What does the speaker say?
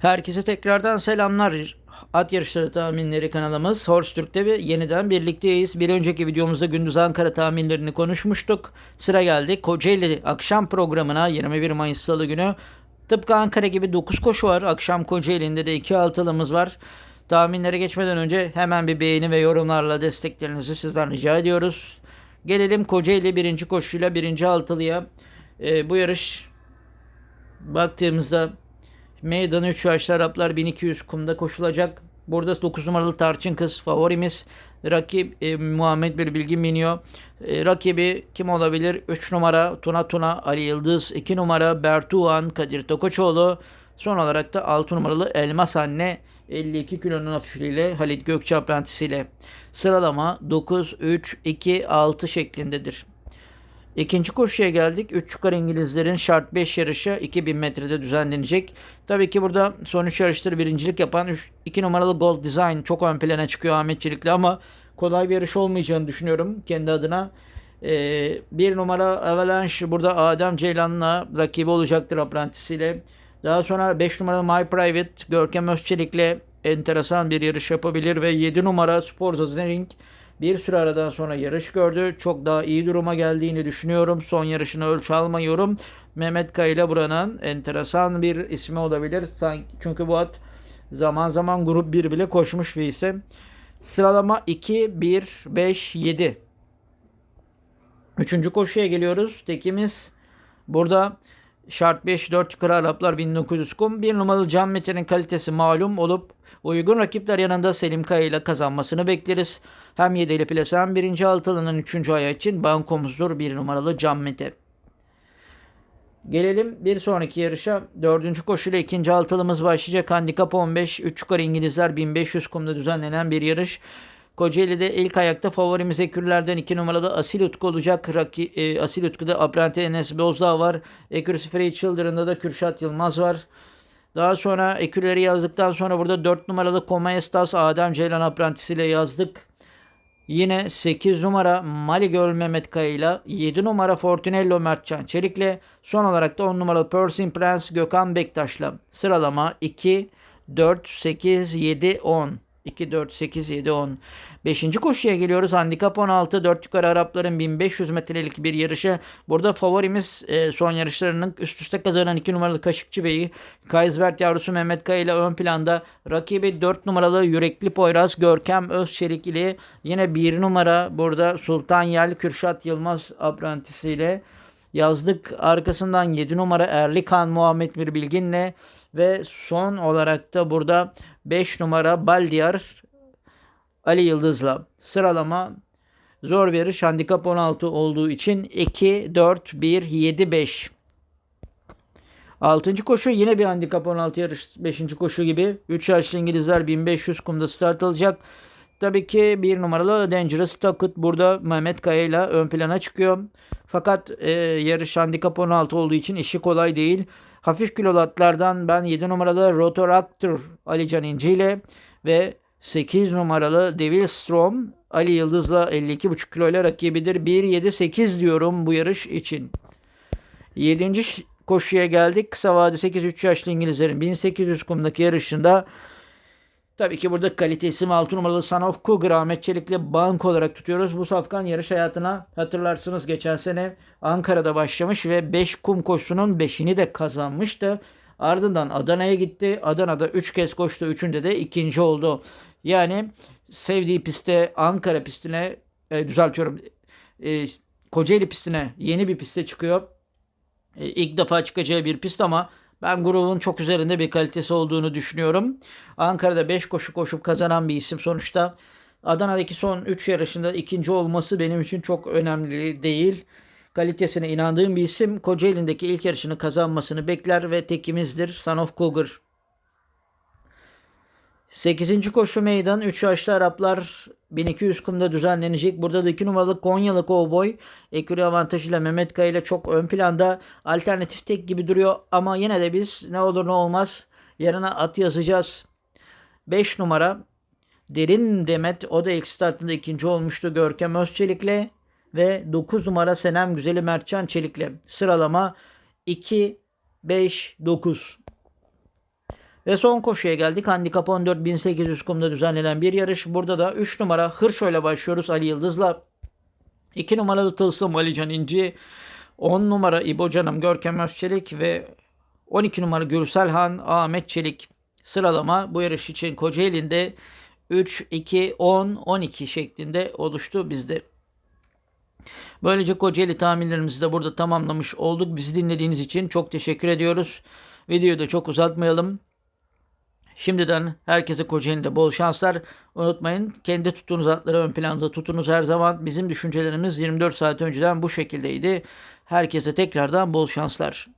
Herkese tekrardan selamlar. At yarışları tahminleri kanalımız Horse Türk'te ve yeniden birlikteyiz. Bir önceki videomuzda gündüz Ankara tahminlerini konuşmuştuk. Sıra geldi Kocaeli akşam programına 21 Mayıs Salı günü. Tıpkı Ankara gibi 9 koşu var. Akşam Kocaeli'nde de 2 altılımız var. Tahminlere geçmeden önce hemen bir beğeni ve yorumlarla desteklerinizi sizden rica ediyoruz. Gelelim Kocaeli birinci koşuyla birinci altılıya. Ee, bu yarış baktığımızda Meydan 3 yaşlı Araplar 1200 kumda koşulacak. Burada 9 numaralı Tarçın Kız favorimiz. Rakip e, Muhammed bir bilgi biniyor. E, rakibi kim olabilir? 3 numara Tuna Tuna Ali Yıldız. 2 numara Bertuğan Kadir Tokoçoğlu. Son olarak da 6 numaralı Elmas Anne 52 kilonun hafifliğiyle Halit Gökçe ile Sıralama 9, 3, 2, 6 şeklindedir. İkinci koşuya geldik. 3 yukarı İngilizlerin şart 5 yarışı 2000 metrede düzenlenecek. Tabii ki burada son 3 yarıştır birincilik yapan 2 numaralı Gold Design çok ön plana çıkıyor Ahmet Çelik'le ama kolay bir yarış olmayacağını düşünüyorum kendi adına. Ee, bir numara Avalanche burada Adem Ceylan'la rakibi olacaktır aprantisiyle. Daha sonra 5 numaralı My Private Görkem Özçelik'le enteresan bir yarış yapabilir ve 7 numara Spor Zazering bir süre aradan sonra yarış gördü. Çok daha iyi duruma geldiğini düşünüyorum. Son yarışını ölçü almıyorum. Mehmet Kayla buranın enteresan bir ismi olabilir. Çünkü bu at zaman zaman grup 1 bile koşmuş bir isim. Sıralama 2, 1, 5, 7. Üçüncü koşuya geliyoruz. Tekimiz burada Şart 5 4 yukarı Araplar 1900 kum. Bir numaralı Can Mete'nin kalitesi malum olup uygun rakipler yanında Selim Kaya ile kazanmasını bekleriz. Hem 7 ile plase hem 1. altılının 3. ayağı için bankomuzdur bir numaralı Can Mete. Gelelim bir sonraki yarışa. Dördüncü koşuyla ikinci altılımız başlayacak. Handikap 15. 3 yukarı İngilizler 1500 kumda düzenlenen bir yarış. Kocaeli'de ilk ayakta favorimiz Ekürlerden 2 numaralı Asil Utku olacak. Raki, e, Asil Utku'da Apprenti Enes Bozdağ var. Ekürüsü Frey Children'da da Kürşat Yılmaz var. Daha sonra Ekürleri yazdıktan sonra burada 4 numaralı Koma Estas Adem Ceylan Aprentisiyle yazdık. Yine 8 numara Mali Göl Mehmet Kaya ile 7 numara Fortunello Mertcan Çelik'le son olarak da 10 numaralı Persin Prince Gökhan Bektaş'la sıralama 2, 4, 8, 7, 10. 2, 4, 8, 7, 10. Beşinci koşuya geliyoruz. Handikap 16. 4 yukarı Arapların 1500 metrelik bir yarışı. Burada favorimiz e, son yarışlarının üst üste kazanan 2 numaralı Kaşıkçı Bey'i. Kaysbert yavrusu Mehmet Kaya ile ön planda. Rakibi 4 numaralı Yürekli Poyraz Görkem Özçelik ile yine 1 numara burada Sultan Yel Kürşat Yılmaz aprantisiyle yazdık. Arkasından 7 numara Erlikan Muhammed Mir Bilgin'le ve son olarak da burada 5 numara Baldiyar Ali Yıldız'la sıralama zor yarış. Handikap 16 olduğu için 2, 4, 1, 7, 5. 6. koşu yine bir handikap 16 yarış 5. koşu gibi. 3 yaşlı İngilizler 1500 kumda start alacak. Tabii ki bir numaralı Dangerous Tucket burada Mehmet Kaya ile ön plana çıkıyor. Fakat e, yarış handikap 16 olduğu için işi kolay değil. Hafif kilolu atlardan ben 7 numaralı Rotoractor Ali Can İnci ile ve 8 numaralı Devil Strom Ali Yıldız'la 52,5 kilo ile rakibidir. 1-7-8 diyorum bu yarış için. 7. koşuya geldik. Kısa vade 8-3 yaşlı İngilizlerin 1800 kumdaki yarışında Tabii ki burada kalitesi 6 numaralı Son of Cougar Ahmet Çelik'le bank olarak tutuyoruz. Bu safkan yarış hayatına hatırlarsınız geçen sene Ankara'da başlamış ve 5 kum koşusunun 5'ini de kazanmıştı. Ardından Adana'ya gitti. Adana'da 3 kez koştu. Üçünde de ikinci oldu. Yani sevdiği piste Ankara pistine e, düzeltiyorum. E, Kocaeli pistine yeni bir piste çıkıyor. E, ilk defa çıkacağı bir pist ama ben grubun çok üzerinde bir kalitesi olduğunu düşünüyorum. Ankara'da 5 koşu koşup kazanan bir isim sonuçta. Adana'daki son 3 yarışında ikinci olması benim için çok önemli değil. Kalitesine inandığım bir isim. Kocaeli'ndeki ilk yarışını kazanmasını bekler ve tekimizdir. Son of Cougar 8. koşu meydan 3 yaşlı Araplar 1200 kumda düzenlenecek. Burada da 2 numaralı Konyalı Cowboy ekürü avantajıyla Mehmet Kaya ile çok ön planda alternatif tek gibi duruyor. Ama yine de biz ne olur ne olmaz yarına at yazacağız. 5 numara Derin Demet o da ilk startında ikinci olmuştu Görkem Özçelik'le ve 9 numara Senem Güzeli Mertcan Çelik'le sıralama 2 5 9 Ve son koşuya geldik. Handikap 14 1800 kumda düzenlenen bir yarış. Burada da 3 numara Hırşo ile başlıyoruz Ali Yıldız'la. 2 numaralı Tılsım Alican İnci. 10 numara İbo Canım Görkem Özçelik ve 12 numara Gürsel Han Ahmet Çelik. Sıralama bu yarış için Kocaeli'nde 3, 2, 10, 12 şeklinde oluştu bizde. Böylece Kocaeli tahminlerimizi de burada tamamlamış olduk. Bizi dinlediğiniz için çok teşekkür ediyoruz. Videoyu da çok uzatmayalım. Şimdiden herkese Kocaeli'de bol şanslar. Unutmayın kendi tuttuğunuz atları ön planda tutunuz her zaman. Bizim düşüncelerimiz 24 saat önceden bu şekildeydi. Herkese tekrardan bol şanslar.